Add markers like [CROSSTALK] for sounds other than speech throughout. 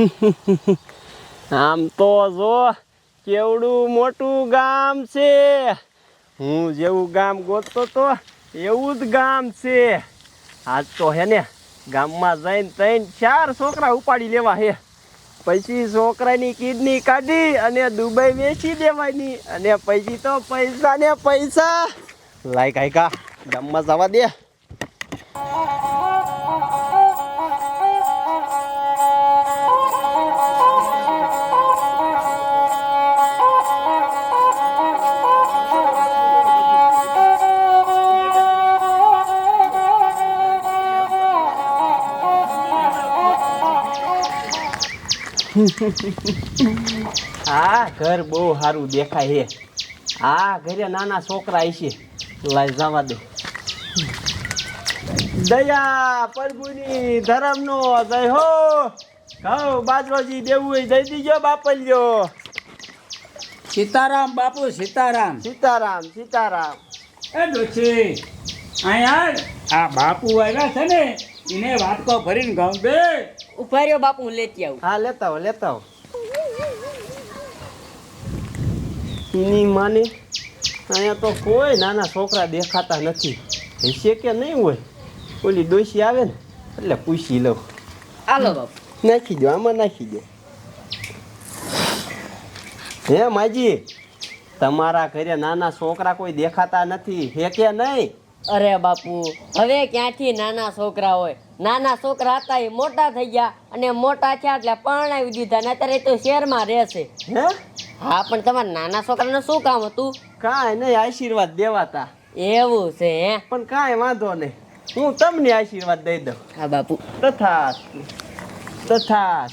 [LAUGHS] આમ તો જો, કેવડું મોટું ગામ છે. હું જેવું ગામ ગોતતો તો એવું જ ગામ છે. આજ તો હે ને, ગામમાં જઈને ત્રણ, ચાર છોકરા ઉપાડી લેવા હે. પછી છોકરાની કિડની કાઢી અને દુબઈ વેચી દેવાની અને પછી તો પૈસા ને પૈસા. લાય કાયકા, ગામમાં જવા દે. આ ઘર બહુ સારું દેખાય છે. આ ઘરે નાના છોકરા છે લાય જવા દે. દયા પ્રભુની ધર્મનો જય હો. કહો બાજરોજી દેવું દઈ દીજો બાપલ્યો. સીતારામ બાપુ સીતારામ. સીતારામ સીતારામ. એ ડોશી અહીંયા આ બાપુ આવ્યા છે ને. એને વાટકો ભરીને ગાઉં બે. ઊભા રહ્યો બાપુ હું લેતી આવું. હા લેતા હો લેતા હો એની માને અહીંયા તો કોઈ નાના છોકરા દેખાતા નથી. હશે કે નહીં હોય? ઓલી ડોશી આવે ને એટલે પૂછી લઉં. હાલો બાપુ. નાખી દો આમાં નાખી દો. હે માજી તમારા ઘરે નાના છોકરા કોઈ દેખાતા નથી હે કે નહીં? અરે બાપુ હવે ક્યાંથી નાના છોકરા હોય? નાના છોકરા હતા એ મોટા થઈ ગયા અને મોટા થયા એટલે પરણાવી દીધા ને અત્યારે તો શહેરમાં રહેશે. હે? હા પણ તમારા નાના છોકરાને શું કામ હતું? કાંઈ નહીં આશીર્વાદ દેવાતા. એવું છે હે? પણ કાંઈ વાંધો નહીં. હું તમને આશીર્વાદ દઈ દઉં. હા બાપુ. તથા તથા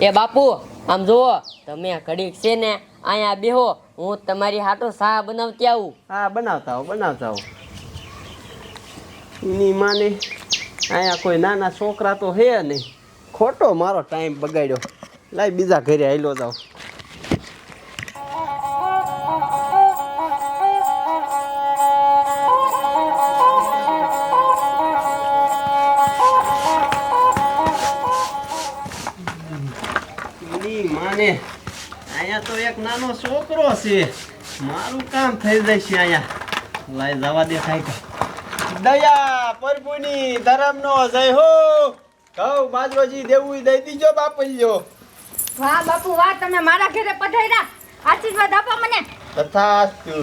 એ બાપુ આમ જુઓ તમે ઘડીક છે ને અહીંયા બેહો. હું તમારી હાટો શા બનાવતી આવું. હા, બનાવતા આવો, બનાવતા હો એની માને અહીંયા કોઈ નાના છોકરા તો હે નહીં. ખોટો મારો ટાઈમ બગાડ્યો. લાય બીજા ઘરે આવેલો જાવ નાનો છોકરો છે. મારું કામ થઈ જશે અહીંયા. લાય જવા દે ખાઈ દયા પ્રભુની ધરમનો જય હો. કહું બાજરોજી દેવું દઈ દીજો બાપલ્યો વાહ બાપુ વાહ તમે મારા ઘરે પધાર્યા. આશીર્વાદ આપો મને. તથાસ્તુ.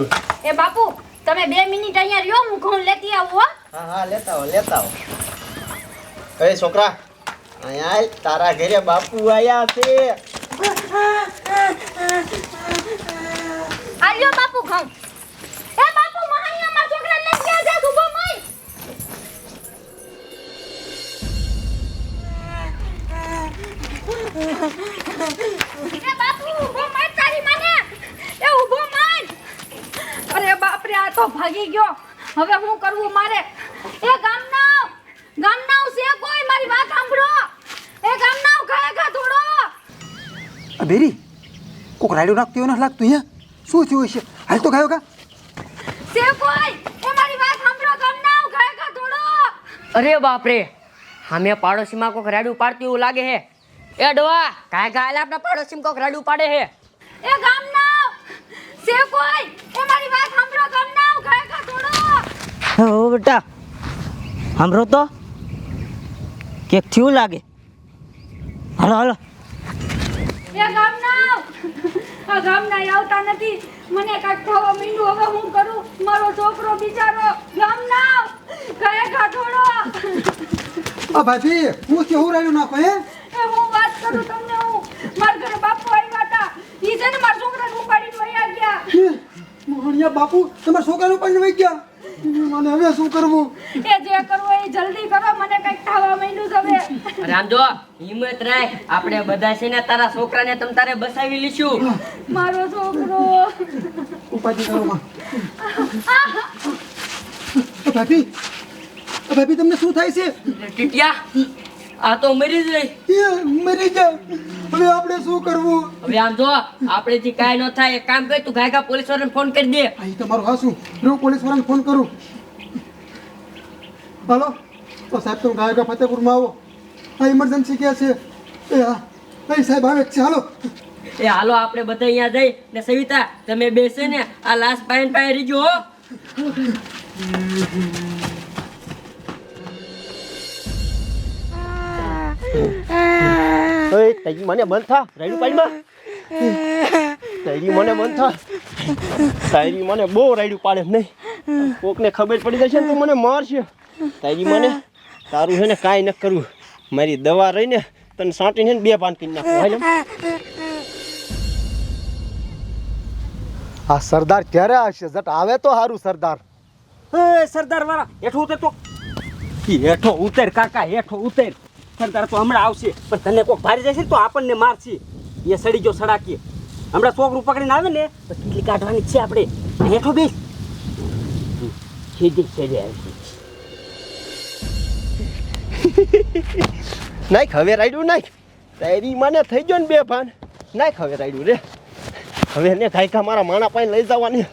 એ બાપુ તમે બે મિનિટ અહીંયા રહ્યો હું ઘઉં લેતી આવું હો. હા હા લેતા હો લેતા આવો. એ છોકરા અહીંયા આય, તારા ઘરે બાપુ આયા છે. આ લ્યો બાપુ ઘઉં. એ બાપુ મહાણિયામાં છોકરા લઈ ગયા છે સુબો મય. એ બાપુ, ઊભો મય તારી માને. એ ઊભો મય. અરે બાપ રે આ તો ભાગી ગયો. હવે શું કરવું મારે? એ ગામના ગામના છે કોઈ? મારી વાત સાંભળો. એ ગામના ઘરે ઘા થોડો બેરી કોક રાડ્યો નાખતી એવું ને લાગતું અહીંયા શું થયું હશે હાલ તો ગયો કા છે કોઈ એ મારી વાત સાંભળો ગામના ઘરે ઘા થોડો અરે બાપરે હામે પાડોશીમાં કોક રાડું પાડતું એવું લાગે હે. એ ડવા કાય કાય આપણા પાડોશીમાં કોક રાડું પાડે હે. એ ગામના સે કોઈ એ મારી વાત સાંભળો ગામના કાય કા થોડો હો બેટા સાંભળો તો. કેક થયું લાગે. હાલો હાલો. એ ગામના આ ગામના આવતા નથી. મને કાંઈક થવા માંડ્યું હવે હું કરું? મારો છોકરો બિચારો ગામના ઘરે કાઠોડો આ ભાભી હું હું રાડ્યો નાખો હે? એ હું વાત કરું તમને હું? મારા ઘરે બાપુ આવ્યા હતા. ઈ છે ને મારા છોકરાને ઉપાડીને વયા ગયા. મોહણિયા બાપુ તમારા છોકરાનું પણ વહી ગયા? મને હવે શું કરવું? એ જે કરવું એ જલ્દી કરો મને કંઈક થવા માંડ્યું છે હવે. અરે હિંમત રાખ આપણે બધા છે ને તારા છોકરાને તમ તારે બસાવી લઈશું મારો છોકરો. ઉપાધી કરો માં. ભાભી ભાભી તમને શું થાય છે? ટીટિયા આ તો મરી જઈ મરી ગયા હવે આપણે શું કરવું? હવે આમ જો આપણે જે કાંઈ ન થાય એક કામ કર તું ગાયકા પોલીસ વાળાને ફોન કરી દે. આ તમારું હાસું. હું પોલીસ વાળાને ફોન કરું. હાલો? તો સાહેબ તમે ગાયકા ફતેપુરમાં આવો. આ ઇમરજન્સી કે છે? એ હા. એ સાહેબ આવે છે. હાલો. એ હાલો આપણે બધા અહીંયા જઈ ને સવિતા તમે બેસે ને આ લાશ પાયન પાય રીજો હો. ઓય તારી મને બંધ થા રાયડું પાડીમાં તારી મને બંધ થા તારી મને બહુ રાયડું પાડે નહીં કોકને ખબર પડી જશે ને તો મને મારશે તારી મને તારું છે ને કાંઈ ન કરવું મારી દવા રહીને તને સાંટીને બે પાન કરી નાખું હાલ આ સરદાર ક્યારે આવશે? જટ આવે તો સારું સરદાર. એ સરદાર વાળા હેઠો ઉતર તો. હેઠો ઉતર કાકા હેઠો ઉતર. સરદાર તો હમણાં આવશે. પણ તને કોઈક ભારી જશે ને તો આપણને મારશે. એ સડી ગયો સડાકીએ હમણાં છોકરું પકડીને આવે ને તો કેટલી કાઢવાની છે આપણે. હેઠો બેસ. સીધી સીધી આવી [LAUGHS] નાખ હવે રાયડું નાખ. તારી મને થઈ ગયો ને બે ભાન. નાખ હવે રાયડું રે. હવે ને કાંઈકા મારા માણા પાણી લઈ જવાની.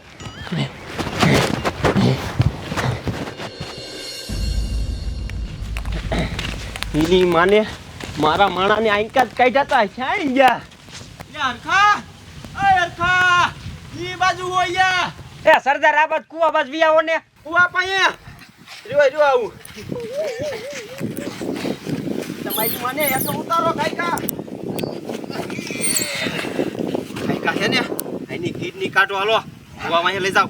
એની માને મારા માણાને આંકા જ કાઢ્યા તા ક્યાં ગયા. અરખા અરખા ઈ બાજુ હોય એ સરદાર આ બાજુ કુવા બાદ વિયાઓ ને. કુવા પાયે જોવા જોવા આવું. તમારી માને એ તો ઉતારો કાઈકા કાઈકા છે ને એની કીડની કાઢો હાલો. કુવા માં લઈ જાવ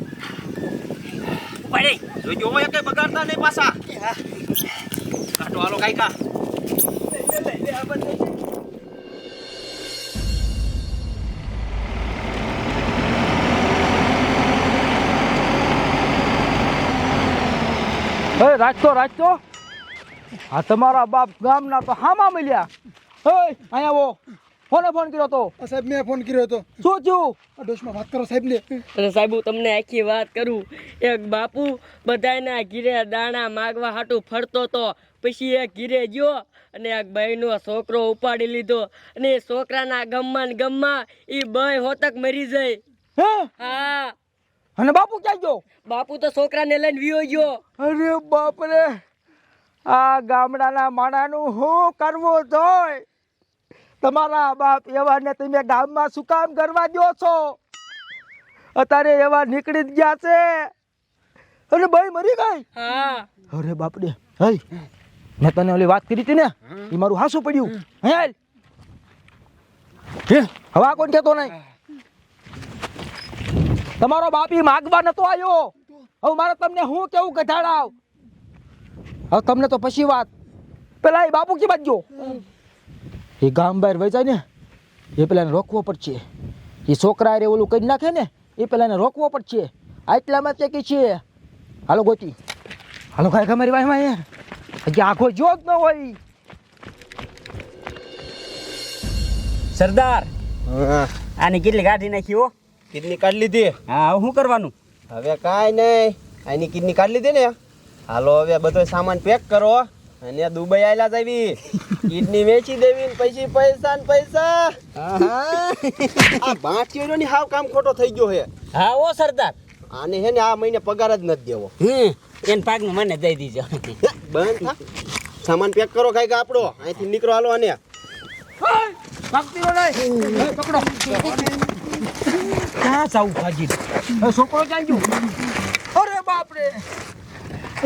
પડે જોજો હોય કઈ બગાડતા નહીં પાછા? કાઢો હાલો કાઈકા હે રાજતો રાજતો આ તમારા બાપ ગામના તો હામા મળ્યા. હે અહીંયા આવો. કોને ફોન કર્યો તો? આ સાહેબ મેં ફોન કર્યો હતો. શું થયું? આ ડોશમાં વાત કરો સાહેબ ને. અને સાહેબ હું તમને આખી વાત કરું. એક બાપુ બધાના ઘીરે દાણા માગવા હાટું ફરતો તો પછી એક ઘીરે ગયો અને એક ભાઈનો છોકરો ઉપાડી લીધો અને એ છોકરાના ગમમાં ને ગમમાં એ બાઈ હોતક મરી જાય. હે? હા. અને બાપુ ક્યાં ગયો? બાપુ તો છોકરાને લઈને વિયો ગયો. અરે બાપ રે આ ગામડાના માણાનું શું કરવું જોઈ તમારા બાપ એવા ને તમે ગામમાં શું કામ કરવા દો છો? અત્યારે એવા નીકળી જ ગયા છે. અરે ભાઈ મરી ગઈ? હા. અરે બાપડે હે મેં તને ઓલી વાત કરી હતી ને એ મારું હાસું પડ્યું. હે? હે? હવે આ કોણ કહેતો નહીં? તમારો બાપી માગવા નતો આવ્યો હવે મારે તમને હું કેવું કઢાડાવ હવે તમને તો પછી વાત. પેલા એ બાપુ કી ગયો એ ગામ બહાર વેચાય ને એ પેલાને રોકવો પડશે. એ છોકરા રે ઓલું કરી નાખે ને એ પેલાને રોકવો પડશે. આટલામાં તે કે છે? હાલો ગોતી. હાલો કાંઈ ખબર ભાઈ માં હજી આખો જો જ ન હોય. સરદાર આની કેટલી કાઢી નાખી હો? કિડની કાઢી લીધી. હા હવે શું કરવાનું? હવે કાંઈ નહીં. આની કિડની કાઢી લીધી ને. હાલો હવે બધો સામાન પેક કરો. અને દુબઈ આયલા જાવી કિડની વેચી દેવી ને પછી પૈસા ને પૈસા. આ ભાંટીઓનો ની હાવ કામ ખોટો થઈ ગયો હે હા ઓ સરદાર. આને હે ને આ મહિને પગાર જ નથી દેવો. હમ એને પાકનું મને દઈ દીજો. બંધ થા. સામાન પેક કરો કાંઈક આપણો અહીંથી નીકળો હાલો અને પકડો. ક્યાં જાવું ભાજી છોકરો ક્યાં ગયો? અરે બાપ રે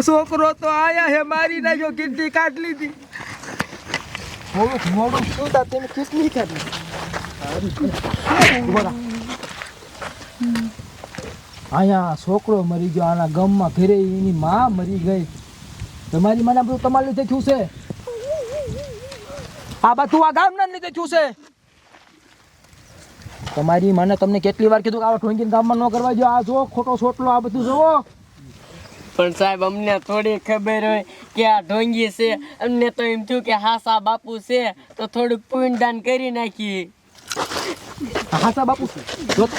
છોકરો તો આયા હે મારી નાખ્યો કિડની કાઢ લીધી. મોડું મોડું. શું તા તેમ કિડની કાઢી. અહીંયા છોકરો મરી ગયો આના ગમમાં ઘરે એની માં મરી ગઈ. તમારી મને બધું તમારા લીધે થયું છે? આ બધું આ ગામના લીધે થયું છે? તમારી મને તમને કેટલી વાર કીધું કે આવા ઠોંગીને ગામમાં ન કરવા જો આ જો ખોટો છોટલો આ બધું જોવો પણ સાહેબ અમને થોડી ખબર હોય કે આ ઢોંગી છે. અમને તો એમ થયું કે હાસા બાપુ છે તો થોડુંક પુણ્યદાન કરી નાખીએ. આ હાસા બાપુ જો તો.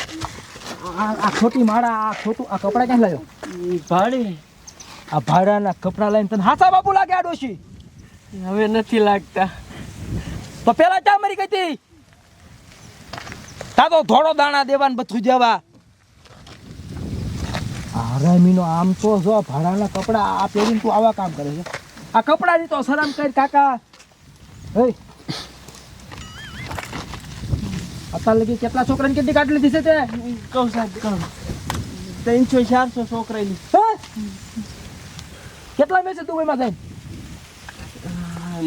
આ આ ખોટી માળા આ ખોટું આ કપડા ક્યાં લાવ્યો? ભાડે. આ ભાડાના કપડા લઈને તને હાથા બાપુ લાગે આ ડોશી? હવે નથી લાગતા. તો પેલા ચા મરી ગઈ હતી? તા તો થોડો દાણા દેવા ને બધું દેવા આરામીનો આમ તો જો ભાડાના કપડા આ પહેરીને તું આવા કામ કરે છે. આ કપડાની તો શરમ કરી કાકા. હે? અત્યારે લગી કેટલા છોકરાને કેટલી કાટલી છે તે? કહું સાહેબ કહું. ત્રણસો ચારસો છોકરાની? કેટલા બેસે દુબઈમાં જઈને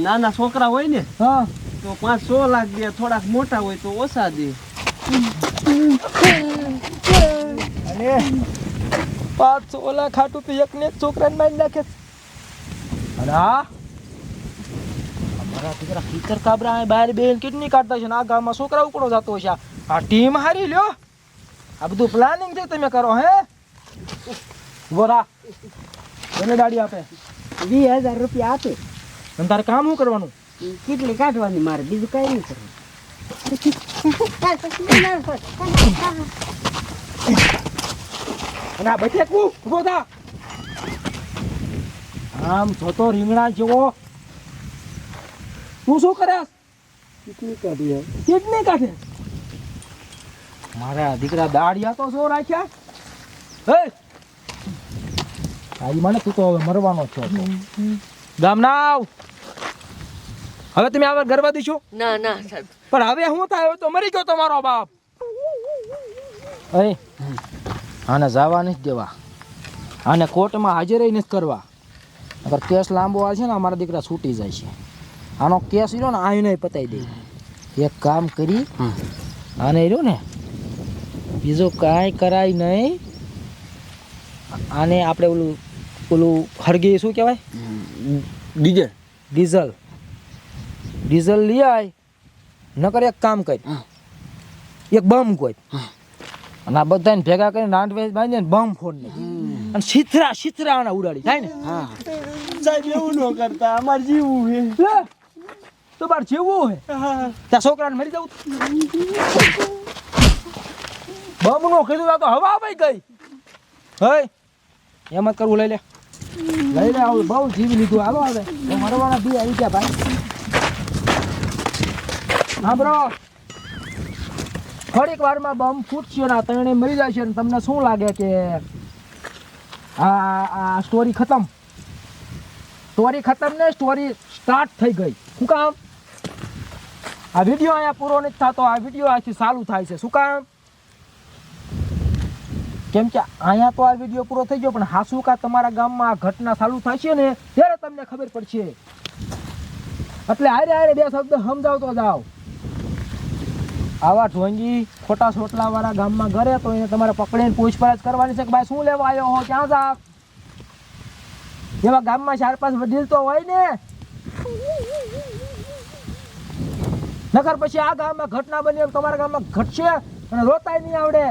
નાના છોકરા હોય ને હા. તો પાંચ સો લાખ દે થોડાક મોટા હોય તો ઓછા દે. પાંચ સો ઓલા ખાટું પી એક ને એક છોકરાને મારી નાખે. છે. અમારા દીકરા ફીચર કાબરા બહાર બેન કિડની કાઢતા છે ને? આ ગામમાં છોકરા ઉકળો જતો છે આ ટીમ હારી લ્યો. આ બધું પ્લાનિંગ છે તમે કરો હે? વરા એને દાડી આપે? વીસ હજાર રૂપિયા આપે. અને તારે કામ શું કરવાનું? કેટલી કાઢવાની મારે બીજું કઈ નહીં કરવું અને આ ઊભો થા. આમ જોતો રીંગણા જેવો તું શું કર્યા કેટલી કાઢી કિડની કાઢે? મારા દીકરા દાડિયા તો શું રાખ્યા. હે? તારી મને તું તો હવે મરવાનો છો ગામના આવ. હવે તમે આગળ ગરબા દીશો? ના ના સાહેબ. પણ હવે હું થાય? તો મરી ગયો તમારો બાપ. એ આને જવા નથી દેવા. આને કોર્ટમાં હાજર નથી કરવા. અગર કેસ લાંબો આવે છે ને અમારા દીકરા છૂટી જાય છે. આનો કેસ રહ્યો ને આયુને પતાવી દે. એક કામ કરી આને રહ્યો ને બીજું કાંઈ કરાય નહીં આને આપણે ઓલું ઓલું હરગી શું કહેવાય? ડીઝલ. ડીઝલ. ડીઝલ લઈ આય નકર એક કામ કરી. એક બમ કોઈ અને આ બધાને ભેગા કરીને નાંટ વેચ બાંધીને બમ ફોડ ને અને છીથરા છીથરા આના ઉડાડી. થાય ને? સાહેબ એવું ન કરતા. અમારે જીવવું છે. તો બાર જેવું હે ત્યાં છોકરાને મરી જવું બમ નો કીધું તો હવા ભાઈ ગઈ. હે એમ જ કરવું લઈ લે. લઈ લે આવું બહુ જીવી લીધું. હાલો હવે. મરવાના બી આવી ગયા ભાઈ. હા બ્રો થોડીક વારમાં બમ ફૂટશે ને ત્રણે મરી જશે ને તમને શું લાગે કે આ આ સ્ટોરી ખતમ? સ્ટોરી ખતમ ને સ્ટોરી સ્ટાર્ટ થઈ ગઈ. શું કામ? આ વીડિયો અહીંયા પૂરો નથી થતો, આ વીડિયો આથી ચાલુ થાય છે. શું કામ? કેમ કે અહીંયા તો આ વીડિયો પૂરો થઈ ગયો, પણ હાસુકા તમારા ગામમાં આ ઘટના ચાલુ થશે ને, ત્યારે તમને ખબર પડશે. એટલે હારે હારે બે શબ્દ સમજાવતો જાઓ. આવા ઢોંગી, ખોટા સોટલા વાળા ગામમાં ઘરે, તો એને તમારે પકડીને પૂછપરછ કરવાની છે કે ભાઈ, શું લેવા આવ્યો હો? ક્યાં જા? એવા ગામમાં ચાર પાંચ વડીલ તો હોય ને નકર પછી આ ગામમાં ઘટના બની તમારા ગામમાં ઘટશે અને રોતાય નહીં આવડે.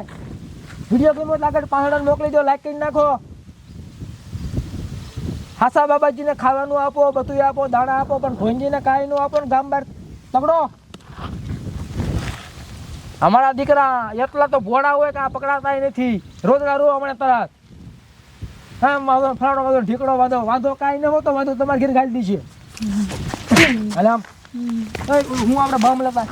વીડિયો ગેમ આગળ પાછળ મોકલી દો લાઈક કરી નાખો. હાસા બાબાજીને ખાવાનું આપો બધું આપો દાણા આપો પણ ભોંજીને કાંઈ નું આપો ને ગામ બહાર તગડો. અમારા દીકરા એટલા તો ભોળા હોય કે આ પકડાતા નથી. રોજગાર હમણાં તરત. હા વાંધો ફલાણો વાંધો ઢીકડો વાંધો વાંધો કાંઈ ન હોતો વાંધો તમારે ઘેર ગાલી દીશે એટલે આમ હું આપણે બમ લેતા